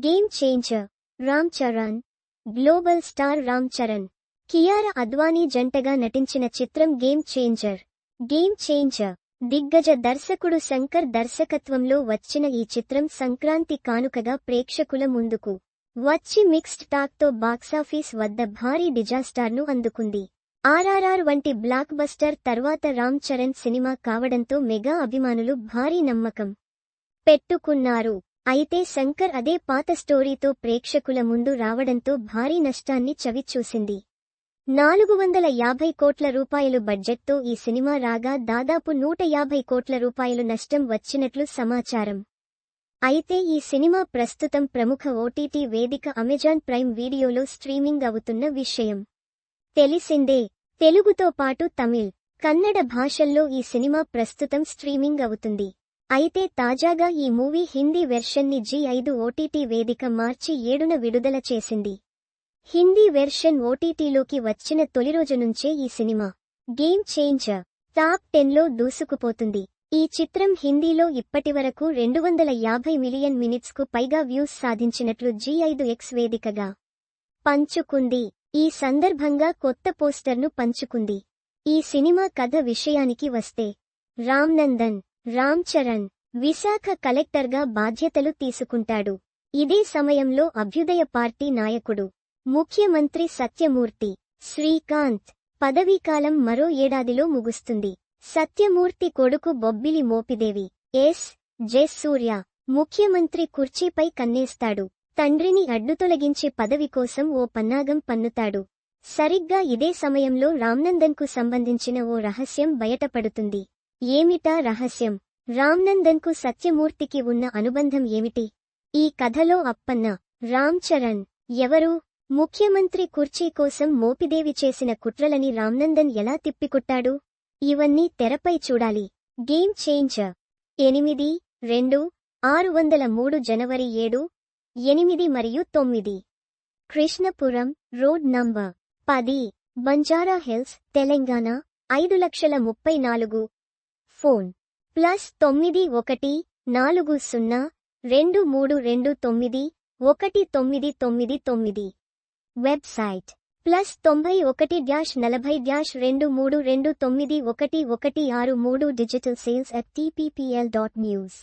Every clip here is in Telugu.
Game changer Ram Charan global star Ram Charan Kiara Advani జంటగా నటించిన చిత్రం గేమ్ చేంజర్ గేమ్ చేంజర్ దిగ్గజ దర్శకుడు శంకర్ దర్శకత్వంలో వచ్చిన ఈ చిత్రం సంక్రాంతి కానుకగా ప్రేక్షకుల ముందుకు వచ్చి మిక్స్డ్ టాక్తో బాక్సాఫీస్ వద్ద భారీ డిజాస్టార్ను అందుకుంది ఆర్ఆర్ఆర్ వంటి బ్లాక్ బస్టర్ తర్వాత రామ్ చరణ్ సినిమా కావడంతో మెగా అభిమానులు భారీ నమ్మకం పెట్టుకున్నారు అయితే శంకర్ అదే పాత స్టోరీతో ప్రేక్షకుల ముందు రావడంతో భారీ నష్టాన్ని చవిచూసింది. నాలుగు వందల యాభై కోట్ల రూపాయలు బడ్జెట్తో ఈ సినిమా రాగా దాదాపు నూట యాభై కోట్ల రూపాయలు నష్టం వచ్చినట్లు సమాచారం. అయితే ఈ సినిమా ప్రస్తుతం ప్రముఖ ఓటీటీ వేదిక అమెజాన్ ప్రైమ్ వీడియోలో స్ట్రీమింగ్ అవుతున్న విషయం. తెలిసిందే తెలుగుతో పాటు తమిళ్ కన్నడ భాషల్లో ఈ సినిమా ప్రస్తుతం స్ట్రీమింగ్ అవుతుంది. అయితే తాజాగా ఈ మూవీ హిందీ వెర్షన్ని జీ ఐదు ఓటీటీ వేదిక మార్చి ఏడున విడుదల చేసింది. హిందీ వెర్షన్ ఓటీటీలోకి వచ్చిన తొలి రోజు నుంచే ఈ సినిమా గేమ్ చేంజర్ టాప్ టెన్లో దూసుకుపోతుంది. ఈ చిత్రం హిందీలో ఇప్పటివరకు రెండు వందల యాభై మిలియన్ మినిట్స్కు పైగా వ్యూస్ సాధించినట్లు జీ ఐదు ఎక్స్ వేదికగా పంచుకుంది. ఈ సందర్భంగా కొత్త పోస్టర్ను పంచుకుంది. ఈ సినిమా కథ విషయానికి వస్తే రామ్ నందన్ రామ్ చరణ్ విశాఖ కలెక్టర్గా బాధ్యతలు తీసుకుంటాడు. ఇదే సమయంలో అభ్యుదయ పార్టీ నాయకుడు ముఖ్యమంత్రి సత్యమూర్తి శ్రీకాంత్ పదవీకాలం మరో ఏడాదిలో ముగుస్తుంది. సత్యమూర్తి కొడుకు బొబ్బిలి మోపిదేవి ఎస్. జెస్ సూర్య ముఖ్యమంత్రి కుర్చీపై కన్నేస్తాడు. తండ్రిని అడ్డుతొలగించే పదవి కోసం ఓ పన్నాగం పన్నుతాడు. సరిగ్గా ఇదే సమయంలో రామ్నందన్కు సంబంధించిన ఓ రహస్యం బయటపడుతుంది. ఏమిటా రహస్యం? రామ్నందన్కు సత్యమూర్తికి ఉన్న అనుబంధం ఏమిటి? ఈ కథలో అప్పన్న రామ్ చరణ్ ఎవరు? ముఖ్యమంత్రి కుర్చీ కోసం మోపిదేవి చేసిన కుట్రలని రామ్నందన్ ఎలా తిప్పికొట్టాడు? ఇవన్నీ తెరపై చూడాలి. Game changer. ఎనిమిది రెండు ఆరు వందల మూడు జనవరి ఏడు ఎనిమిది మరియు తొమ్మిది. కృష్ణపురం రోడ్ నంబర్ పది బంజారా హిల్స్ తెలంగాణ ఐదు లక్షల ముప్పై నాలుగు. ఫోన్. ప్లస్ తొమ్మిది ఒకటి నాలుగు సున్నా రెండు మూడు రెండు తొమ్మిది ఒకటి తొమ్మిది తొమ్మిది తొమ్మిది. వెబ్సైట్. ప్లస్ తొంభై ఒకటి డ్యాష్ నలభై డ్యాష్ రెండు మూడు రెండు తొమ్మిది ఒకటి ఒకటి ఆరు మూడు digital sales at TPPL dot news.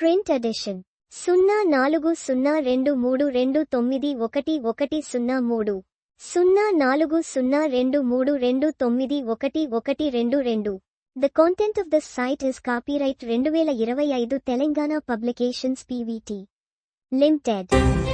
Print edition సున్నా నాలుగు సున్నా రెండు మూడు రెండు తొమ్మిది ఒకటి ఒకటి సున్నా మూడు. సున్నా నాలుగు సున్నా రెండు మూడు రెండు తొమ్మిది ఒకటి ఒకటి రెండు రెండు. The content of this site is copyright 2025 Telangana Publications PVT. Limited.